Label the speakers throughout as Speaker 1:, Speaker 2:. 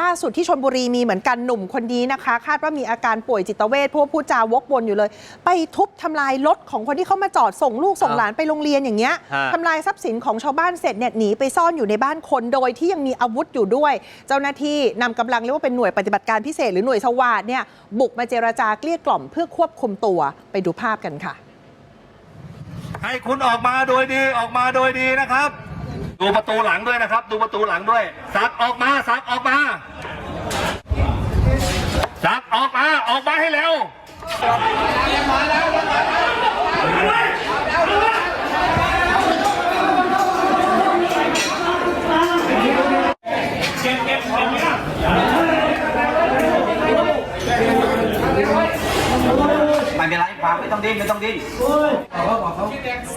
Speaker 1: ล่าสุดที่ชนบุรีมีเหมือนกันหนุ่มคนนี้นะคะ คาดว่ามีอาการป่วยจิตเวชเพราะว่าพูดจาวกวนอยู่เลย ไปทุบทำลายรถของคนที่เขามาจอดส่งลูกส่งหลานไปโรงเรียนอย่างเงี้ย
Speaker 2: ฮะ
Speaker 1: ทำลายทรัพย์สินของชาวบ้านเสร็จเนี่ยหนีไปซ่อนอยู่ในบ้านคนโดยที่ยังมีอาวุธอยู่ด้วย เจ้าหน้าที่นำกำลังเรียกว่าเป็นหน่วยปฏิบัติการพิเศษหรือหน่วยสวาดเนี่ยบุกมาเจรจาเกลี้ยกล่อมเพื่อควบคุมตัวไปดูภาพกันค่ะ
Speaker 3: ให้คุณออกมาโดยดีออกมาโดยดีนะครับ ดูประตูหลังด้วยนะครับ ดูประตูหลังด้วย สักออกมา สักออกมา สักออกมา ออกมาให้เร็ว
Speaker 4: ไม่เป็นไรฟังไม่ต้องดิ้นไม่ต้องดิ้น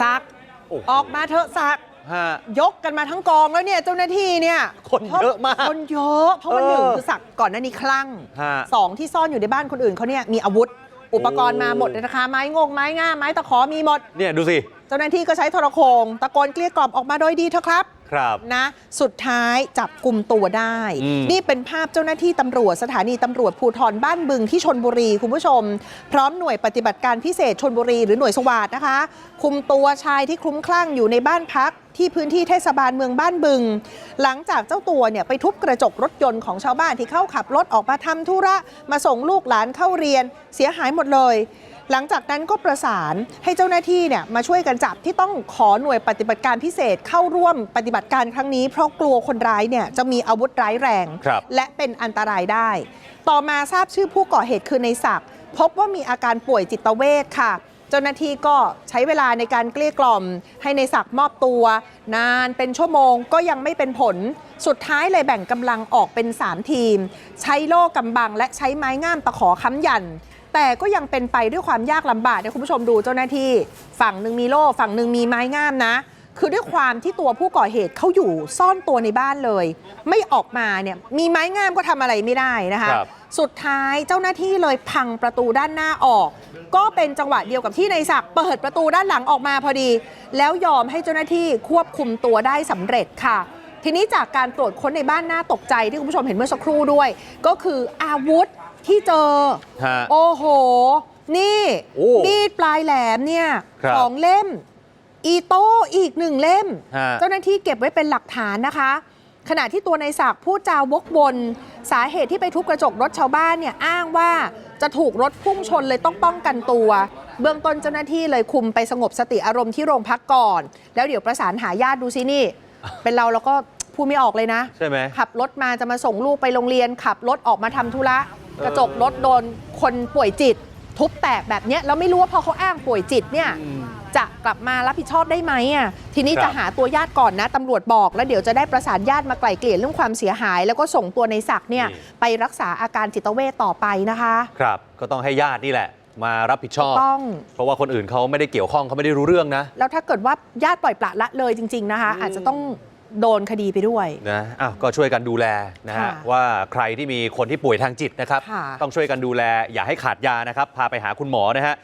Speaker 1: ซัก
Speaker 2: โอ้โห
Speaker 1: ออกมาเถอะซัก
Speaker 2: ฮะ
Speaker 1: ยกกันมาทั้งกองแล้วเนี่ยเจ้าหน้าที่เนี่ย
Speaker 2: คนเยอะมาก
Speaker 1: คนเยอะเพราะว่า
Speaker 2: เออ
Speaker 1: หนึ่งคือศักดิ์ก่อนหน้านี้คลั่ง
Speaker 2: ฮะ
Speaker 1: สองที่ซ่อนอยู่ในบ้านคนอื่นเขาเนี่ยมีอาวุธ อุปกรณ์มาหมดเลยนะคะไม้งงไม้ง่ามไม้ตะขอมีหมด
Speaker 2: เนี่ยดูสิ
Speaker 1: เจ้าหน้าที่ก็ใช้โทรโขงตะโกนเกลี้ยกล่อมออกมาโดยดีเถอะครับ
Speaker 2: ครับ
Speaker 1: นะสุดท้ายจับกลุ่มตัวได้
Speaker 2: อืม
Speaker 1: นี่เป็นภาพเจ้าหน้าที่ตำรวจสถานีตำรวจภูธรบ้านบึงที่ชนบุรีคุณผู้ชม พร้อมหน่วยปฏิบัติการพิเศษชนบุรีหรือหน่วยสวาดนะคะ คุมตัวชายที่คลุ้มคลั่งอยู่ในบ้านพัก ที่พื้นที่เทศบาลเมืองบ้านบึง หลังจากเจ้าตัวเนี่ยไปทุบกระจกรถยนต์ของชาวบ้านที่เข้าขับรถออกมาทำธุระมาส่งลูกหลานเข้าเรียนเสียหายหมดเลย หลังจากนั้นก็ประสานให้เจ้าหน้าที่เนี่ยมาช่วยกันจับที่ต้องขอหน่วยปฏิบัติการพิเศษเข้าร่วมปฏิบัติการครั้งนี้ เพราะกลัวคนร้ายเนี่ยจะมีอาวุธร้ายแรง
Speaker 2: ครับ
Speaker 1: และเป็นอันตรายได้ ต่อมาทราบชื่อผู้ก่อเหตุคือในศักดิ์พบว่ามีอาการป่วยจิตเวชค่ะ เจ้าหน้าที่ก็ใช้เวลาในการเกลี้ยกล่อม ให้ในศักดิ์มอบตัว นานเป็นชั่วโมงก็ยังไม่เป็นผล สุดท้ายเลยแบ่งกำลังออกเป็น 3 ทีม ใช้โล่กำบังและใช้ไม้งามตะขอค้ำยัน แต่ก็ยังเป็นไปด้วยความยากลำบากเดี๋ยวคุณผู้ชมดูเจ้าหน้าที่ ฝั่งหนึ่งมีโล่ฝั่งหนึ่งมีไม้งามนะ คือด้วยความที่ตัวผู้ก่อเหตุเขาอยู่ซ่อนตัวในบ้านเลย ไม่ออกมาเนี่ยมีไม้งามก็ทำอะไรไม่ได้นะคะ
Speaker 2: ครับ
Speaker 1: สุดท้ายเจ้าหน้าที่เลยพังประตูด้านหน้าออก ก็เป็นจังหวะเดียวกับที่ในศักดิ์เปิดประตูด้านหลังออกมาพอดี แล้วยอมให้เจ้าหน้าที่ควบคุมตัวได้สำเร็จค่ะทีนี้จากการตรวจค้นในบ้านน่าตกใจที่คุณผู้ชมเห็นเมื่อสักครู่ด้วย ก็คืออาวุธ ที่เจอ
Speaker 2: ฮะ
Speaker 1: โอ้โห นี่
Speaker 2: โอ้
Speaker 1: มีดปลายแหลมเนี่ย
Speaker 2: ครับ
Speaker 1: สองเล่ม อีโต้อีกหนึ่งเล่ม
Speaker 2: ฮะ
Speaker 1: เจ้าหน้าที่เก็บไว้เป็นหลักฐานนะคะ ขณะที่ตัวในศักดิ์พูดจาวกวนสาเหตุที่ไปทุบกระจกรถชาวบ้านเนี่ยอ้างว่าจะถูกรถพุ่งชนเลยต้องป้องกันตัว เบื้องต้นเจ้าหน้าที่เลยคุมไปสงบสติอารมณ์ที่โรงพักก่อน แล้วเดี๋ยวประสานหาญาติดูซินี่ เป็นเราเราก็พูดไม่ออกเลยนะ
Speaker 2: ใช่ไหม
Speaker 1: ขับรถมาจะมาส่งลูกไปโรงเรียน ขับรถออกมาทำธุระ กระจกรถโดนคนป่วยจิต ทุบแตกแบบเนี้ยแล้วไม่รู้ว่าพอเขาอ้างป่วยจิตเนี่ยจะกลับมารับผิดชอบได้ไหมอะทีนี้
Speaker 2: ครับ
Speaker 1: จะหาตัวญาติก่อนนะตำรวจบอกแล้วเดี๋ยวจะได้ประสานญาติมาไกล่เกลี่ยเรื่องความเสียหาย แล้วก็ส่งตัวในศักดิ์เนี่ยไปรักษาอาการจิตเวทต่อไปนะคะ
Speaker 2: ครับก็ต้องให้ญาตินี่แหละ มารับผิดชอบ
Speaker 1: ต้อง
Speaker 2: เพราะว่าคนอื่นเขาไม่ได้เกี่ยวข้องเขาไม่ได้รู้เรื่องนะ
Speaker 1: แล้วถ้าเกิดว่าญาติปล่อยปละละเลยจริง ๆนะคะ อาจจะต้อง โดนคดีไปด้วย
Speaker 2: นะอ้าวก็ช่วยกันดูแลนะฮะ
Speaker 1: ค่ะ
Speaker 2: ว่าใครที่มีคนที่ป่วยทางจิตนะครับ
Speaker 1: ค่ะ
Speaker 2: ต้องช่วยกันดูแลอย่าให้ขาดยานะครับ พาไปหาคุณหมอนะฮะ